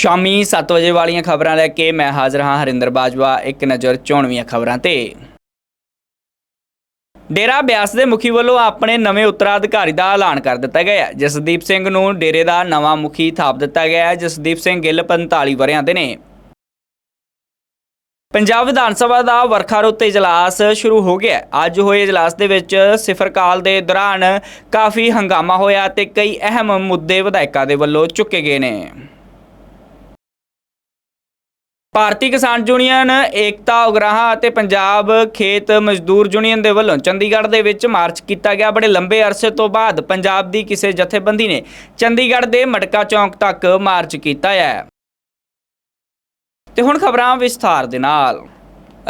ਸ਼ਾਮੀ 7 ਵਜੇ ਵਾਲੀਆਂ ਖਬਰਾਂ ਲੈ ਕੇ ਮੈਂ ਹਾਜ਼ਰ ਹਾਂ ਹਰਿੰਦਰ ਬਾਜਵਾ, ਇੱਕ ਨਜ਼ਰ ਚੋਣਵੀਆਂ ਖਬਰਾਂ ਤੇ। ਡੇਰਾ ਬਿਆਸ ਦੇ ਮੁਖੀ ਵੱਲੋਂ ਆਪਣੇ ਨਵੇਂ ਉੱਤਰਾਧਿਕਾਰੀ ਦਾ ਐਲਾਨ ਕਰ ਦਿੱਤਾ ਗਿਆ ਹੈ। ਜਸਦੀਪ ਸਿੰਘ ਨੂੰ ਡੇਰੇ ਦਾ ਨਵਾਂ ਮੁਖੀ ਥਾਪ ਦਿੱਤਾ ਗਿਆ ਹੈ। ਜਸਦੀਪ ਸਿੰਘ ਗਿੱਲ 45 ਵਰਿਆਂ ਦੇ ਨੇ। ਪੰਜਾਬ ਵਿਧਾਨ ਸਭਾ ਦਾ ਵਰਖਾ ਰੁੱਤ ਇਜਲਾਸ ਸ਼ੁਰੂ ਹੋ ਗਿਆ ਅੱਜ ਹੋਏ ਇਜਲਾਸ ਦੇ ਵਿੱਚ ਸਿਫਰ ਕਾਲ ਦੇ ਦੌਰਾਨ ਕਾਫੀ ਹੰਗਾਮਾ ਹੋਇਆ ਤੇ ਕਈ ਅਹਿਮ ਮੁੱਦੇ ਵਿਧਾਇਕਾਂ ਦੇ ਵੱਲੋਂ ਚੁੱਕੇ ਗਏ ਨੇ। ਭਾਰਤੀ ਕਿਸਾਨ ਯੂਨੀਅਨ, ਏਕਤਾ, ਉਗਰਾਹਾਂ ਅਤੇ ਪੰਜਾਬ ਖੇਤ ਮਜ਼ਦੂਰ ਯੂਨੀਅਨ ਦੇ ਵੱਲੋਂ ਚੰਡੀਗੜ੍ਹ ਦੇ ਵਿੱਚ ਮਾਰਚ ਕੀਤਾ ਗਿਆ। ਬੜੇ ਲੰਬੇ ਅਰਸੇ ਤੋਂ ਬਾਅਦ ਪੰਜਾਬ ਦੀ ਕਿਸੇ ਜਥੇਬੰਦੀ ਨੇ ਚੰਡੀਗੜ੍ਹ ਦੇ ਮਟਕਾ ਚੌਂਕ ਤੱਕ ਮਾਰਚ ਕੀਤਾ ਹੈ। ਤੇ ਹੁਣ ਖਬਰਾਂ ਵਿਸਥਾਰ ਦੇ ਨਾਲ।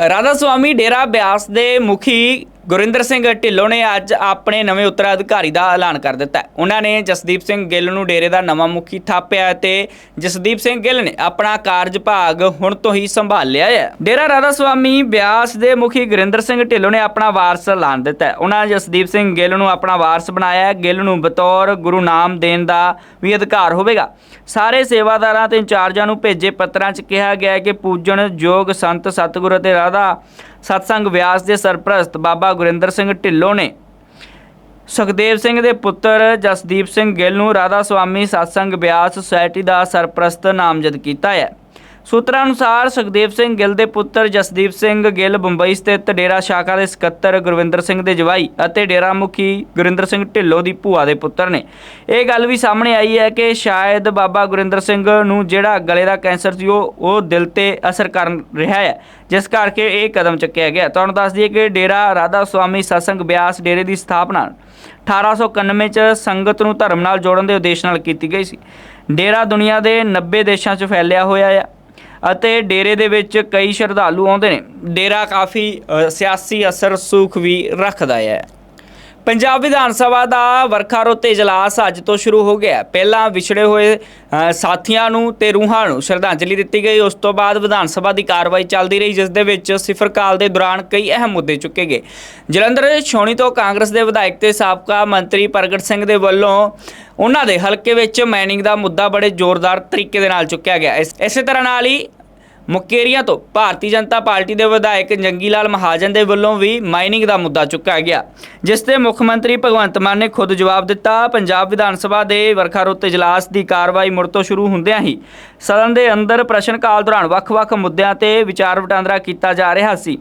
ਰਾਧਾ ਸੁਆਮੀ ਡੇਰਾ ਬਿਆਸ ਦੇ ਮੁਖੀ ਗੁਰਿੰਦਰ ਸਿੰਘ ਢਿੱਲੋਂ ਨੇ ਅੱਜ ਆਪਣੇ ਨਵੇਂ ਉੱਤਰਾਧਿਕਾਰੀ ਦਾ ਐਲਾਨ ਕਰ ਦਿੱਤਾ ਉਹਨਾਂ ਨੇ ਜਸਦੀਪ ਸਿੰਘ ਗਿੱਲ ਨੂੰ ਡੇਰੇ ਦਾ ਨਵਾਂ ਮੁਖੀ ਥਾਪਿਆ ਹੈ ਤੇ ਜਸਦੀਪ ਸਿੰਘ ਗਿੱਲ ਨੇ ਆਪਣਾ ਕਾਰਜਭਾਗ ਹੁਣ ਤੋਂ ਹੀ ਸੰਭਾਲ ਲਿਆ ਹੈ। ਡੇਰਾ ਰਾਧਾ ਸੁਆਮੀ ਬਿਆਸ ਦੇ ਮੁਖੀ ਗੁਰਿੰਦਰ ਸਿੰਘ ਢਿੱਲੋਂ ਨੇ ਆਪਣਾ ਵਾਰਸ ਐਲਾਨ ਦਿੱਤਾ ਉਹਨਾਂ ਜਸਦੀਪ ਸਿੰਘ ਗਿੱਲ ਨੂੰ ਆਪਣਾ ਵਾਰਸ ਬਣਾਇਆ ਹੈ। ਗਿੱਲ ਨੂੰ ਬਤੌਰ ਗੁਰੂ ਨਾਮ ਦੇਣ ਦਾ ਵੀ ਅਧਿਕਾਰ ਹੋਵੇਗਾ। ਸਾਰੇ ਸੇਵਾਦਾਰਾਂ ਤੇ ਇੰਚਾਰਜਾਂ ਨੂੰ ਭੇਜੇ ਪੱਤਰਾਂ 'ਚ ਕਿਹਾ ਗਿਆ ਹੈ ਕਿ ਪੂਜਣ ਯੋਗ ਸੰਤ ਸਤਿਗੁਰੂ ਅਤੇ ਰਾਧਾ ਸਤਸੰਗ ਵਿਆਸ ਦੇ ਸਰਪ੍ਰਸਤ ਬਾਬਾ ਗੁਰਿੰਦਰ ਸਿੰਘ ਢਿੱਲੋਂ ਨੇ। ਸੁਖਦੇਵ ਸਿੰਘ ਦੇ ਪੁੱਤਰ ਜਸਦੀਪ ਸਿੰਘ ਗਿੱਲ ਨੂੰ ਰਾਧਾ ਸੁਆਮੀ ਸਤਸੰਗ ਬਿਆਸ ਸੁਸਾਇਟੀ ਦਾ ਸਰਪ੍ਰਸਤ ਨਾਮਜ਼ਦ ਕੀਤਾ ਹੈ। ਸੂਤਰਾਂ ਅਨੁਸਾਰ ਸੁਖਦੇਵ ਸਿੰਘ ਗਿੱਲ ਦੇ ਪੁੱਤਰ ਜਸਦੀਪ ਸਿੰਘ ਗਿੱਲ ਬੰਬਈ ਸਥਿਤ ਡੇਰਾ ਸ਼ਾਖਾ ਦੇ ਸਕੱਤਰ ਗੁਰਵਿੰਦਰ ਸਿੰਘ ਦੇ ਜਵਾਈ ਅਤੇ ਡੇਰਾ ਮੁਖੀ ਗੁਰਿੰਦਰ ਸਿੰਘ ਢਿੱਲੋਂ ਦੀ ਭੂਆ ਦੇ ਪੁੱਤਰ ਨੇ। ਇਹ ਗੱਲ ਵੀ ਸਾਹਮਣੇ ਆਈ ਹੈ ਕਿ ਸ਼ਾਇਦ ਬਾਬਾ ਗੁਰਿੰਦਰ ਸਿੰਘ ਨੂੰ ਜਿਹੜਾ ਗਲੇ ਦਾ ਕੈਂਸਰ ਸੀ, ਉਹ ਉਹ ਦਿਲ ਤੇ ਅਸਰ ਕਰ ਰਿਹਾ ਹੈ, ਜਿਸ ਕਰਕੇ ਇਹ ਕਦਮ ਚੱਕਿਆ ਗਿਆ। ਤੁਹਾਨੂੰ ਦੱਸ ਦਈਏ ਕਿ ਡੇਰਾ ਰਾਧਾ ਸੁਆਮੀ ਸਤਸੰਗ ਬਿਆਸ ਡੇਰੇ ਦੀ ਸਥਾਪਨਾ 1891 ਚ ਸੰਗਤ ਨੂੰ ਧਰਮ ਨਾਲ ਜੋੜਨ ਦੇ ਉਦੇਸ਼ ਨਾਲ ਕੀਤੀ ਗਈ ਸੀ। ਡੇਰਾ ਦੁਨੀਆ ਦੇ 90 ਦੇਸ਼ਾਂ 'ਚ ਫੈਲਿਆ ਹੋਇਆ ਹੈ ਅਤੇ ਡੇਰੇ ਦੇ ਵਿੱਚ ਕਈ ਸ਼ਰਧਾਲੂ ਆਉਂਦੇ ਨੇ। ਡੇਰਾ ਕਾਫੀ ਸਿਆਸੀ ਅਸਰ, ਸੂਖ ਵੀ ਰੱਖਦਾ ਹੈ। ਪੰਜਾਬ ਵਿਧਾਨ ਸਭਾ ਦਾ ਵਰਖਾ ਰੁੱਤ ਇਜਲਾਸ ਅੱਜ ਤੋਂ ਸ਼ੁਰੂ ਹੋ ਗਿਆ ਪਹਿਲਾਂ ਵਿਛੜੇ ਹੋਏ ਸਾਥੀਆਂ ਨੂੰ ਤੇ ਰੂਹਾਂ ਨੂੰ ਸ਼ਰਧਾਂਜਲੀ ਦਿੱਤੀ ਗਈ। ਉਸ ਤੋਂ ਬਾਅਦ ਵਿਧਾਨ ਸਭਾ ਦੀ ਕਾਰਵਾਈ ਚੱਲਦੀ ਰਹੀ, ਜਿਸ ਦੇ ਵਿੱਚ ਸਿਫਰ ਕਾਲ ਦੇ ਦੌਰਾਨ ਕਈ ਅਹਿਮ ਮੁੱਦੇ ਚੁੱਕੇ ਗਏ। ਜਲੰਧਰ ਛਾਉਣੀ ਤੋਂ ਕਾਂਗਰਸ ਦੇ ਵਿਧਾਇਕ ਤੇ ਸਾਬਕਾ ਮੰਤਰੀ ਪ੍ਰਗਟ ਸਿੰਘ ਦੇ ਵੱਲੋਂ ਉਹਨਾਂ ਦੇ ਹਲਕੇ ਵਿੱਚ ਮਾਈਨਿੰਗ ਦਾ ਮੁੱਦਾ ਬੜੇ ਜ਼ੋਰਦਾਰ ਤਰੀਕੇ ਦੇ ਨਾਲ ਚੁੱਕਿਆ ਗਿਆ। ਇਸੇ ਤਰ੍ਹਾਂ ਨਾਲ ਹੀ ਮੁਕੇਰੀਆਂ ਤੋਂ ਭਾਰਤੀ ਜਨਤਾ ਪਾਰਟੀ ਦੇ ਵਿਧਾਇਕ ਜੰਗੀ ਲਾਲ ਮਹਾਜਨ ਦੇ ਵੱਲੋਂ ਵੀ ਮਾਈਨਿੰਗ ਦਾ ਮੁੱਦਾ ਚੁੱਕਿਆ ਗਿਆ, ਜਿਸ ਤੇ ਮੁੱਖ ਮੰਤਰੀ ਭਗਵੰਤ ਮਾਨ ਨੇ ਖੁਦ ਜਵਾਬ ਦਿੱਤਾ। ਪੰਜਾਬ ਵਿਧਾਨ ਸਭਾ ਦੇ ਵਰਖਾ ਰੁੱਤ ਇਜਲਾਸ ਦੀ ਕਾਰਵਾਈ ਮੁੜ ਤੋਂ ਸ਼ੁਰੂ ਹੁੰਦਿਆਂ ਹੀ ਸਦਨ ਦੇ ਅੰਦਰ ਪ੍ਰਸ਼ਨ ਕਾਲ ਦੌਰਾਨ ਵੱਖ-ਵੱਖ ਮੁੱਦਿਆਂ ਤੇ ਵਿਚਾਰ ਵਟਾਂਦਰਾ ਕੀਤਾ ਜਾ ਰਿਹਾ ਸੀ।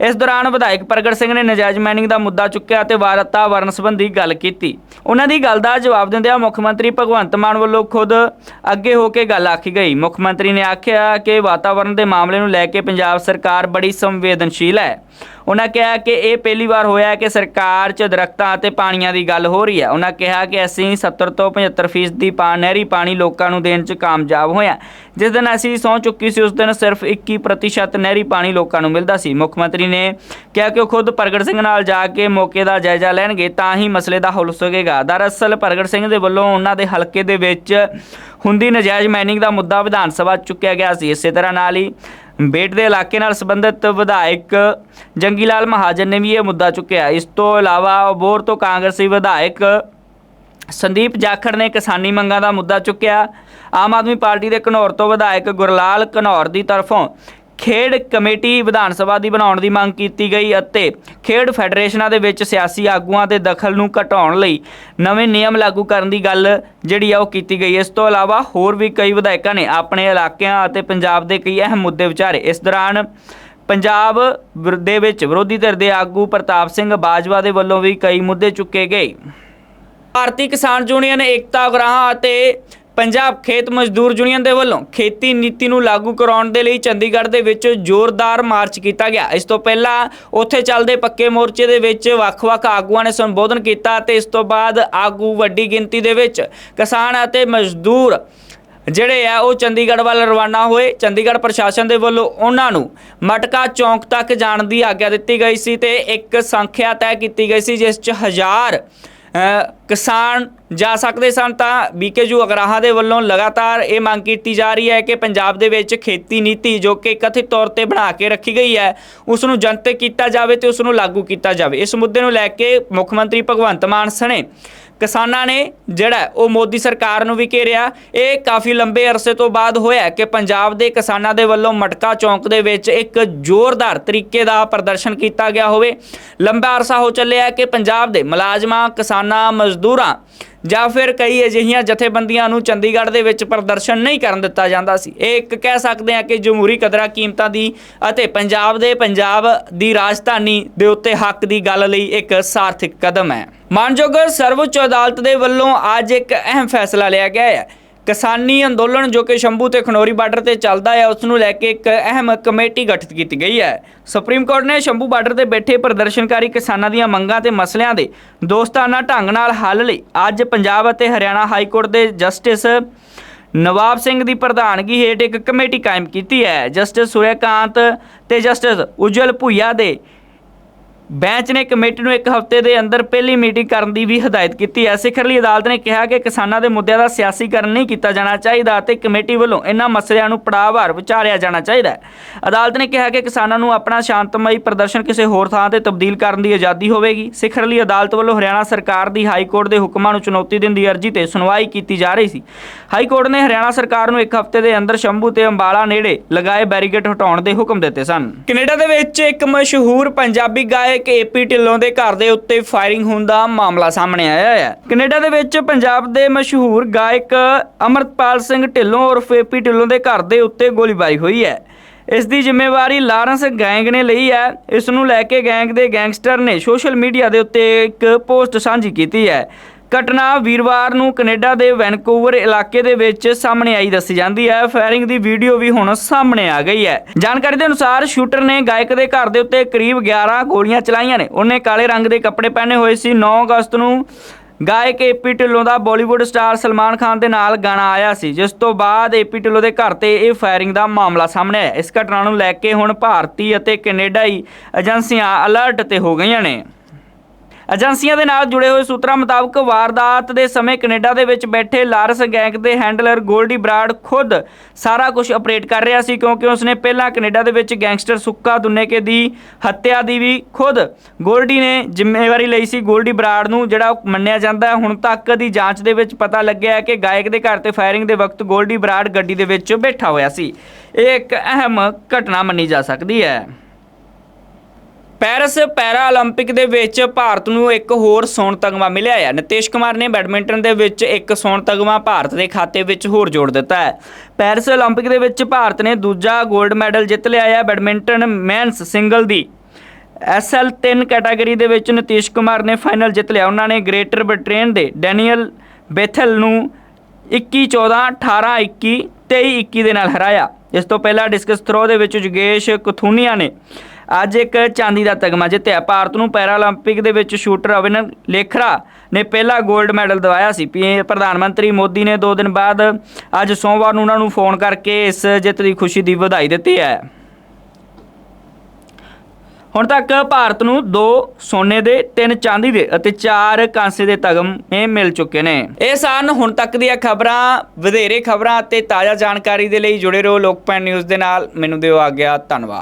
ਇਸ ਦੌਰਾਨ ਵਿਧਾਇਕ ਪ੍ਰਗਟ ਸਿੰਘ ਨੇ ਨਜਾਇਜ਼ ਮਾਈਨਿੰਗ ਦਾ ਮੁੱਦਾ ਚੁੱਕਿਆ ਅਤੇ ਵਾਤਾਵਰਣ ਸੰਬੰਧੀ ਗੱਲ ਕੀਤੀ। ਉਹਨਾਂ ਦੀ ਗੱਲ ਦਾ ਜਵਾਬ ਦਿੰਦਿਆਂ ਮੁੱਖ ਮੰਤਰੀ ਭਗਵੰਤ ਮਾਨ ਵੱਲੋਂ ਖੁਦ ਅੱਗੇ ਹੋ ਕੇ ਗੱਲ ਆਖੀ ਗਈ। ਮੁੱਖ ਮੰਤਰੀ ਨੇ ਆਖਿਆ ਕਿ ਵਾਤਾਵਰਣ ਦੇ ਮਾਮਲੇ ਨੂੰ ਲੈ ਕੇ ਪੰਜਾਬ ਸਰਕਾਰ ਬੜੀ ਸੰਵੇਦਨਸ਼ੀਲ ਹੈ। ਉਹਨਾਂ ਕਿਹਾ ਕਿ ਇਹ ਪਹਿਲੀ ਵਾਰ ਹੋਇਆ ਕਿ ਸਰਕਾਰ 'ਚ ਦਰਖਤਾਂ ਅਤੇ ਪਾਣੀਆਂ ਦੀ ਗੱਲ ਹੋ ਰਹੀ ਹੈ। ਉਹਨਾਂ ਕਿਹਾ ਕਿ ਅਸੀਂ 70 ਤੋਂ 75% ਫੀਸਦੀ ਪਾ, ਨਹਿਰੀ ਪਾਣੀ ਲੋਕਾਂ ਨੂੰ ਦੇਣ 'ਚ ਕਾਮਯਾਬ ਹੋਇਆ ਜਿਸ ਦਿਨ ਅਸੀਂ ਸਹੁੰ ਚੁੱਕੀ ਸੀ, ਉਸ ਦਿਨ ਸਿਰਫ 21% ਨਹਿਰੀ ਪਾਣੀ ਲੋਕਾਂ ਨੂੰ ਮਿਲਦਾ ਸੀ। ਮੁੱਖ ਮੰਤਰੀ ਨੇ ਕਿਹਾ ਕਿ ਉਹ ਖੁਦ ਪ੍ਰਗਟ ਸਿੰਘ ਨਾਲ ਜਾ ਕੇ ਮੌਕੇ ਦਾ ਜਾਇਜ਼ਾ ਲੈਣਗੇ, ਤਾਂ ਹੀ ਮਸਲੇ ਦਾ ਹੱਲ ਹੋ ਸਕੇਗਾ। ਦਰਅਸਲ ਪ੍ਰਗਟ ਸਿੰਘ ਦੇ ਵੱਲੋਂ ਉਹਨਾਂ ਦੇ ਹਲਕੇ ਦੇ ਵਿੱਚ ਹੁੰਦੀ ਨਜਾਇਜ਼ ਮਾਈਨਿੰਗ ਦਾ ਮੁੱਦਾ ਵਿਧਾਨ ਸਭਾ ਚੁੱਕਿਆ ਗਿਆ ਸੀ। ਇਸੇ ਤਰ੍ਹਾਂ ਨਾਲ ਹੀ ਬੇਟ ਦੇ ਇਲਾਕੇ ਨਾਲ ਸੰਬੰਧਿਤ ਵਿਧਾਇਕ ਜੰਗੀ ਲਾਲ ਮਹਾਜਨ ਨੇ ਵੀ ਇਹ ਮੁੱਦਾ ਚੁੱਕਿਆ। ਇਸ ਤੋਂ ਇਲਾਵਾ ਅਬੋਰ ਤੋਂ ਕਾਂਗਰਸੀ ਵਿਧਾਇਕ ਸੰਦੀਪ ਜਾਖੜ ਨੇ ਕਿਸਾਨੀ ਮੰਗਾਂ ਦਾ ਮੁੱਦਾ ਚੁੱਕਿਆ। ਆਮ ਆਦਮੀ ਪਾਰਟੀ ਦੇ ਘਨੌਰ ਤੋਂ ਵਿਧਾਇਕ ਗੁਰਲਾਲ ਘਨੌਰ ਦੀ ਤਰਫੋਂ ਖੇਡ ਕਮੇਟੀ ਵਿਧਾਨ ਸਭਾ ਦੀ ਬਣਾਉਣ ਦੀ ਮੰਗ ਕੀਤੀ ਗਈ ਅਤੇ ਖੇਡ ਫੈਡਰੇਸ਼ਨਾਂ ਦੇ ਵਿੱਚ ਸਿਆਸੀ ਆਗੂਆਂ ਦੇ ਦਖਲ ਨੂੰ ਘਟਾਉਣ ਲਈ ਨਵੇਂ ਨਿਯਮ ਲਾਗੂ ਕਰਨ ਦੀ ਗੱਲ ਜਿਹੜੀ ਆ ਉਹ ਕੀਤੀ ਗਈ। ਇਸ ਤੋਂ ਇਲਾਵਾ ਹੋਰ ਵੀ ਕਈ ਵਿਧਾਇਕਾਂ ਨੇ ਆਪਣੇ ਇਲਾਕਿਆਂ ਅਤੇ ਪੰਜਾਬ ਦੇ ਕਈ ਅਹਿਮ ਮੁੱਦੇ ਵਿਚਾਰੇ। ਇਸ ਦੌਰਾਨ ਪੰਜਾਬ ਦੇ ਵਿੱਚ ਵਿਰੋਧੀ ਧਿਰ ਦੇ ਆਗੂ ਪ੍ਰਤਾਪ ਸਿੰਘ ਬਾਜਵਾ ਦੇ ਵੱਲੋਂ ਵੀ ਕਈ ਮੁੱਦੇ ਚੁੱਕੇ ਗਏ। ਭਾਰਤੀ ਕਿਸਾਨ ਯੂਨੀਅਨ ਏਕਤਾ ਉਗਰਾਹਾਂ ਅਤੇ ਪੰਜਾਬ ਖੇਤ ਮਜ਼ਦੂਰ ਯੂਨੀਅਨ ਦੇ ਵੱਲੋਂ ਖੇਤੀ ਨੀਤੀ ਨੂੰ ਲਾਗੂ ਕਰਾਉਣ ਦੇ ਲਈ ਚੰਡੀਗੜ੍ਹ ਦੇ ਵਿੱਚ ਜ਼ੋਰਦਾਰ ਮਾਰਚ ਕੀਤਾ ਗਿਆ। ਇਸ ਤੋਂ ਪਹਿਲਾਂ ਉੱਥੇ ਚੱਲਦੇ ਪੱਕੇ ਮੋਰਚੇ ਦੇ ਵਿੱਚ ਵੱਖ-ਵੱਖ ਆਗੂਆਂ ਨੇ ਸੰਬੋਧਨ ਕੀਤਾ ਤੇ ਇਸ ਤੋਂ ਬਾਅਦ ਆਗੂ ਵੱਡੀ ਗਿਣਤੀ ਦੇ ਵਿੱਚ ਕਿਸਾਨ ਅਤੇ ਮਜ਼ਦੂਰ ਜਿਹੜੇ ਆ, ਉਹ ਚੰਡੀਗੜ੍ਹ ਵੱਲ ਰਵਾਨਾ ਹੋਏ। ਚੰਡੀਗੜ੍ਹ ਪ੍ਰਸ਼ਾਸਨ ਦੇ ਵੱਲੋਂ ਉਹਨਾਂ ਨੂੰ ਮਟਕਾ ਚੌਂਕ ਤੱਕ ਜਾਣ ਦੀ ਆਗਿਆ ਦਿੱਤੀ ਗਈ ਸੀ ਤੇ ਇੱਕ ਸੰਖਿਆ ਤੈਅ ਕੀਤੀ ਗਈ ਸੀ, ਜਿਸ 'ਚ ਹਜ਼ਾਰ ਕਿਸਾਨ ਜਾ ਸਕਦੇ ਸਨ ਤਾਂ ਬੀਕੇਯੂ ਅਗਰਾਹਾਂ ਦੇ ਵੱਲੋਂ ਲਗਾਤਾਰ ਇਹ ਮੰਗ ਕੀਤੀ ਜਾ ਰਹੀ ਹੈ ਕਿ ਪੰਜਾਬ ਦੇ ਵਿੱਚ ਖੇਤੀ ਨੀਤੀ ਜੋ ਕਿ ਕਥਿਤ ਤੌਰ ਤੇ ਬਣਾ ਕੇ ਰੱਖੀ ਗਈ ਹੈ, ਉਸ ਨੂੰ ਜਨਤਕ ਕੀਤਾ ਜਾਵੇ ਤੇ ਉਸ ਨੂੰ ਲਾਗੂ ਕੀਤਾ ਜਾਵੇ। ਇਸ ਮੁੱਦੇ ਨੂੰ ਲੈ ਕੇ ਮੁੱਖ ਮੰਤਰੀ ਭਗਵੰਤ ਮਾਨ ਸਣੇ ਕਿਸਾਨਾਂ ਨੇ ਜਿਹੜਾ ਉਹ ਮੋਦੀ ਸਰਕਾਰ ਨੂੰ ਵੀ ਘੇਰਿਆ। ਇਹ ਕਾਫੀ ਲੰਬੇ ਅਰਸੇ ਤੋਂ ਬਾਅਦ ਹੋਇਆ ਕਿ ਪੰਜਾਬ ਦੇ ਕਿਸਾਨਾਂ ਦੇ ਵੱਲੋਂ ਮਟਕਾ ਚੌਂਕ ਦੇ ਵਿੱਚ ਇੱਕ ਜ਼ੋਰਦਾਰ ਤਰੀਕੇ ਦਾ ਪ੍ਰਦਰਸ਼ਨ ਕੀਤਾ ਗਿਆ ਹੋਵੇ। ਲੰਬਾ ਅਰਸਾ ਹੋ ਚੱਲਿਆ ਕਿ ਪੰਜਾਬ ਦੇ ਮੁਲਾਜ਼ਮਾਂ, ਕਿਸਾਨਾਂ, ਮਜ਼ਦੂਰਾਂ ਜਾਂ ਫਿਰ ਕਈ ਅਜਿਹੀਆਂ ਜਥੇਬੰਦੀਆਂ ਨੂੰ ਚੰਡੀਗੜ੍ਹ ਦੇ ਵਿੱਚ ਪ੍ਰਦਰਸ਼ਨ ਨਹੀਂ ਕਰਨ ਦਿੱਤਾ ਜਾਂਦਾ ਸੀ। ਇਹ ਇੱਕ ਕਹਿ ਸਕਦੇ ਹਾਂ ਕਿ ਜਮਹੂਰੀ ਕਦਰਾਂ ਕੀਮਤਾਂ ਦੀ ਅਤੇ ਪੰਜਾਬ ਦੇ ਪੰਜਾਬ ਦੀ ਰਾਜਧਾਨੀ ਦੇ ਉੱਤੇ ਹੱਕ ਦੀ ਗੱਲ ਲਈ ਇੱਕ ਸਾਰਥਿਕ ਕਦਮ ਹੈ। ਮਾਨਯੋਗ ਸਰਵਉੱਚ ਅਦਾਲਤ ਦੇ ਵੱਲੋਂ ਅੱਜ ਇੱਕ ਅਹਿਮ ਫੈਸਲਾ ਲਿਆ ਗਿਆ ਹੈ। ਕਿਸਾਨੀ ਅੰਦੋਲਨ ਜੋ ਕਿ ਸ਼ੰਭੂ ਤੇ ਖਨੌਰੀ ਬਾਰਡਰ ਤੇ ਚੱਲਦਾ ਹੈ ਉਸ ਨੂੰ ਲੈ ਕੇ ਇੱਕ ਅਹਿਮ ਕਮੇਟੀ ਗਠਿਤ ਕੀਤੀ ਗਈ ਹੈ। ਸੁਪਰੀਮ ਕੋਰਟ ਨੇ ਸ਼ੰਭੂ ਬਾਰਡਰ ਤੇ ਬੈਠੇ ਪ੍ਰਦਰਸ਼ਨਕਾਰੀ ਕਿਸਾਨਾਂ ਦੀਆਂ ਮੰਗਾਂ ਤੇ ਮਸਲਿਆਂ ਦੇ ਦੋਸਤਾਨਾ ਢੰਗ ਨਾਲ ਹੱਲ ਲਈ ਅੱਜ ਪੰਜਾਬ ਅਤੇ ਹਰਿਆਣਾ ਹਾਈ ਕੋਰਟ ਦੇ ਜਸਟਿਸ ਨਵਾਬ ਸਿੰਘ ਦੀ ਪ੍ਰਧਾਨਗੀ ਹੇਠ ਇੱਕ ਕਮੇਟੀ ਕਾਇਮ ਕੀਤੀ ਹੈ। ਜਸਟਿਸ ਸੂਰਿਆਕਾਂਤ ਤੇ ਜਸਟਿਸ ਉਜਵਲ ਭੁਈਆ ਦੇ ਬੈਂਚ ਨੇ ਕਮੇਟੀ ਨੂੰ ਇੱਕ ਹਫ਼ਤੇ ਦੇ ਅੰਦਰ ਪਹਿਲੀ ਮੀਟਿੰਗ ਕਰਨ ਦੀ ਵੀ ਹਦਾਇਤ ਕੀਤੀ ਹੈ। ਸਿਖਰਲੀ ਅਦਾਲਤ ਨੇ ਕਿਹਾ ਕਿ ਕਿਸਾਨਾਂ ਦੇ ਮੁੱਦਿਆਂ ਦਾ ਸਿਆਸੀਕਰਨ ਨਹੀਂ ਕੀਤਾ ਜਾਣਾ ਚਾਹੀਦਾ ਅਤੇ ਕਮੇਟੀ ਵੱਲੋਂ ਇਹਨਾਂ ਮਸਲਿਆਂ ਨੂੰ ਪੜਾਅਵਾਰ ਵਿਚਾਰਿਆ ਜਾਣਾ ਚਾਹੀਦਾ ਹੈ। ਅਦਾਲਤ ਨੇ ਕਿਹਾ ਕਿ ਕਿਸਾਨਾਂ ਨੂੰ ਆਪਣਾ ਸ਼ਾਂਤਮਈ ਪ੍ਰਦਰਸ਼ਨ ਕਿਸੇ ਹੋਰ ਥਾਂ ਤੇ ਤਬਦੀਲ ਕਰਨ ਦੀ ਆਜ਼ਾਦੀ ਹੋਵੇਗੀ। ਸਿਖਰਲੀ ਅਦਾਲਤ ਵੱਲੋਂ ਹਰਿਆਣਾ ਸਰਕਾਰ ਦੀ ਹਾਈ ਕੋਰਟ ਦੇ ਹੁਕਮਾਂ ਨੂੰ ਚੁਣੌਤੀ ਦੇਣ ਦੀ ਅਰਜ਼ੀ ਤੇ ਸੁਣਵਾਈ ਕੀਤੀ ਜਾ ਰਹੀ ਸੀ। ਹਾਈ ਕੋਰਟ ਨੇ ਹਰਿਆਣਾ ਸਰਕਾਰ ਨੂੰ ਇੱਕ ਹਫ਼ਤੇ ਦੇ ਅੰਦਰ ਸ਼ੰਭੂ ਤੇ ਅੰਬਾਲਾ ਨੇੜੇ ਲਗਾਏ ਬੈਰੀਗੇਟ ਹਟਾਉਣ ਦੇ ਹੁਕਮ ਦਿੱਤੇ ਸਨ। ਕੈਨੇਡਾ ਦੇ ਵਿੱਚ ਇੱਕ ਮਸ਼ਹੂਰ ਪੰਜਾਬੀ ਗਾਇਕ ਏਪੀ ਢਿੱਲੋਂ ਦੇ ਘਰ ਦੇ ਉੱਤੇ ਫਾਇਰਿੰਗ ਹੋਣ ਦਾ ਮਾਮਲਾ ਸਾਹਮਣੇ ਆਇਆ ਹੈ। ਕੈਨੇਡਾ ਦੇ ਵਿੱਚ ਪੰਜਾਬ ਦੇ ਮਸ਼ਹੂਰ ਗਾਇਕ ਅਮਰਤਪਾਲ ਸਿੰਘ ਢਿੱਲੋਂ ਉਰਫ ਏਪੀ ਢਿੱਲੋਂ ਦੇ ਘਰ ਦੇ ਉੱਤੇ ਗੋਲੀਬਾਰੀ ਹੋਈ ਹੈ। ਇਸ ਦੀ ਜ਼ਿੰਮੇਵਾਰੀ ਲਾਰੈਂਸ ਗੈਂਗ ਨੇ ਲਈ ਹੈ। ਇਸ ਨੂੰ ਲੈ ਕੇ ਗੈਂਗ ਦੇ ਗੈਂਗਸਟਰ ਨੇ ਸੋਸ਼ਲ ਮੀਡੀਆ ਦੇ ਉੱਤੇ ਇੱਕ ਪੋਸਟ ਸਾਂਝੀ ਕੀਤੀ ਹੈ। ਘਟਨਾ ਵੀਰਵਾਰ ਨੂੰ ਕੈਨੇਡਾ ਦੇ ਵੈਨਕੂਵਰ ਇਲਾਕੇ ਦੇ ਵਿੱਚ ਸਾਹਮਣੇ ਆਈ ਦੱਸੀ ਜਾਂਦੀ ਹੈ। ਫਾਇਰਿੰਗ ਦੀ ਵੀਡੀਓ ਵੀ ਹੁਣ ਸਾਹਮਣੇ ਆ ਗਈ ਹੈ। ਜਾਣਕਾਰੀ ਦੇ ਅਨੁਸਾਰ ਸ਼ੂਟਰ ਨੇ ਗਾਇਕ ਦੇ ਘਰ ਦੇ ਉੱਤੇ ਕਰੀਬ 11 ਗੋਲੀਆਂ ਚਲਾਈਆਂ ਨੇ। ਉਹਨੇ ਕਾਲੇ ਰੰਗ ਦੇ ਕੱਪੜੇ ਪਹਿਨੇ ਹੋਏ ਸੀ। 9 ਅਗਸਤ ਨੂੰ ਗਾਇਕ ਏਪੀ ਢਿੱਲੋਂ ਦਾ ਬਾਲੀਵੁੱਡ ਸਟਾਰ ਸਲਮਾਨ ਖਾਨ ਦੇ ਨਾਲ ਗਾਣਾ ਆਇਆ ਸੀ, ਜਿਸ ਤੋਂ ਬਾਅਦ ਏਪੀ ਢਿੱਲੋਂ ਦੇ ਘਰ ਤੇ ਇਹ ਫਾਇਰਿੰਗ ਦਾ ਮਾਮਲਾ ਸਾਹਮਣੇ ਆਇਆ। ਇਸ ਘਟਨਾ ਨੂੰ ਲੈ ਕੇ ਹੁਣ ਭਾਰਤੀ ਅਤੇ ਕੈਨੇਡਾਈ ਏਜੰਸੀਆਂ ਅਲਰਟ ਤੇ ਹੋ ਗਈਆਂ ਨੇ। ਏਜੰਸੀਆਂ ਦੇ ਨਾਲ ਜੁੜੇ ਹੋਏ ਸੂਤਰਾਂ ਮੁਤਾਬਕ ਵਾਰਦਾਤ ਦੇ ਸਮੇਂ ਕੈਨੇਡਾ ਦੇ ਵਿੱਚ ਬੈਠੇ ਲਾਰਸ ਗੈਂਗ ਦੇ ਹੈਂਡਲਰ ਗੋਲਡੀ ਬਰਾਡ ਖੁਦ ਸਾਰਾ ਕੁਝ ਆਪਰੇਟ ਕਰ ਰਿਹਾ ਸੀ ਕਿਉਂਕਿ ਉਸਨੇ ਪਹਿਲਾਂ ਕੈਨੇਡਾ ਦੇ ਵਿੱਚ ਗੈਂਗਸਟਰ ਸੁੱਕਾ ਦੁੰਨੇਕੇ ਦੀ ਹੱਤਿਆ ਦੀ ਵੀ ਖੁਦ ਗੋਲਡੀ ਨੇ ਜ਼ਿੰਮੇਵਾਰੀ ਲਈ ਸੀ। ਗੋਲਡੀ ਬਰਾਡ ਨੂੰ ਜਿਹੜਾ ਮੰਨਿਆ ਜਾਂਦਾ ਹੁਣ ਤੱਕ ਦੀ ਜਾਂਚ ਦੇ ਵਿੱਚ ਪਤਾ ਲੱਗਿਆ ਹੈ ਕਿ ਗਾਇਕ ਦੇ ਘਰ ਤੇ ਫਾਇਰਿੰਗ ਦੇ ਵਕਤ ਗੋਲਡੀ ਬਰਾਡ ਗੱਡੀ ਦੇ ਵਿੱਚ ਬੈਠਾ ਹੋਇਆ ਸੀ। ਇਹ ਇੱਕ ਅਹਿਮ ਘਟਨਾ ਮੰਨੀ ਜਾ ਸਕਦੀ ਹੈ। ਪੈਰਿਸ ਪੈਰਾ 올림픽 ਦੇ ਵਿੱਚ ਭਾਰਤ ਨੂੰ ਇੱਕ ਹੋਰ ਸੋਨ ਤਗਮਾ ਮਿਲਿਆ ਹੈ। ਨਿਤੇਸ਼ ਕੁਮਾਰ ਨੇ ਬੈਡਮਿੰਟਨ ਦੇ ਵਿੱਚ ਇੱਕ ਸੋਨ ਤਗਮਾ ਭਾਰਤ ਦੇ ਖਾਤੇ ਵਿੱਚ ਹੋਰ ਜੋੜ ਦਿੱਤਾ ਹੈ। ਪੈਰਿਸ 올림픽 ਦੇ ਵਿੱਚ ਭਾਰਤ ਨੇ ਦੂਜਾ 골ਡ ਮੈਡਲ ਜਿੱਤ ਲਿਆ ਹੈ। ਬੈਡਮਿੰਟਨ ਮੈਨਸ ਸਿੰਗਲ ਦੀ ਐਸਐਲ 3 ਕੈਟਾਗਰੀ ਦੇ ਵਿੱਚ ਨਿਤੇਸ਼ ਕੁਮਾਰ ਨੇ ਫਾਈਨਲ ਜਿੱਤ ਲਿਆ। ਉਹਨਾਂ ਨੇ ਗ੍ਰੇਟਰ ਬ੍ਰਿਟੇਨ ਦੇ ਡੈਨੀਅਲ ਬੇਥਲ ਨੂੰ 21 14 18 21 23 21 ਦੇ ਨਾਲ ਹਰਾਇਆ। ਇਸ ਤੋਂ ਪਹਿਲਾਂ ਡਿਸਕਸ ਥਰੋ ਦੇ ਵਿੱਚ ਜੁਗੇਸ਼ ਕਥੂਨੀਆ ਨੇ ਅੱਜ ਇੱਕ ਚਾਂਦੀ ਦਾ ਤਗਮਾ ਜਿੱਤਿਆ। ਭਾਰਤ ਨੂੰ ਪੈਰਾਲੰਪਿਕ ਦੇ ਵਿੱਚ ਸ਼ੂਟਰ ਅਵਿਨ ਲੇਖਰਾ ਨੇ ਪਹਿਲਾ 골ਡ ਮੈਡਲ ਦਿਵਾਇਆ ਸੀ। ਪੀ ਪ੍ਰਧਾਨ ਮੰਤਰੀ ਮੋਦੀ ਨੇ 2 ਦਿਨ ਬਾਅਦ ਅੱਜ ਸੋਮਵਾਰ ਨੂੰ ਉਹਨਾਂ ਨੂੰ ਫੋਨ ਕਰਕੇ ਇਸ ਜਿੱਤ ਦੀ ਖੁਸ਼ੀ ਦੀ ਵਧਾਈ ਦਿੱਤੀ ਹੈ। ਹੁਣ ਤੱਕ ਭਾਰਤ ਨੂੰ 2 ਸੋਨੇ ਦੇ 3 ਚਾਂਦੀ ਦੇ ਅਤੇ 4 ਕਾਂਸੇ ਦੇ ਤਗਮੇ ਮਿਲ ਚੁੱਕੇ ਨੇ। ਇਹ ਸਨ ਹੁਣ ਤੱਕ ਦੀਆਂ ਖਬਰਾਂ, ਵਧੇਰੇ ਖਬਰਾਂ ਅਤੇ ਤਾਜ਼ਾ ਜਾਣਕਾਰੀ ਦੇ ਲਈ ਜੁੜੇ ਰਹੋ ਲੋਕਪਾਲ ਨਿਊਜ਼ ਦੇ ਨਾਲ। ਮੈਨੂੰ ਦਿਓ ਆਗਿਆ, ਧੰਨਵਾਦ।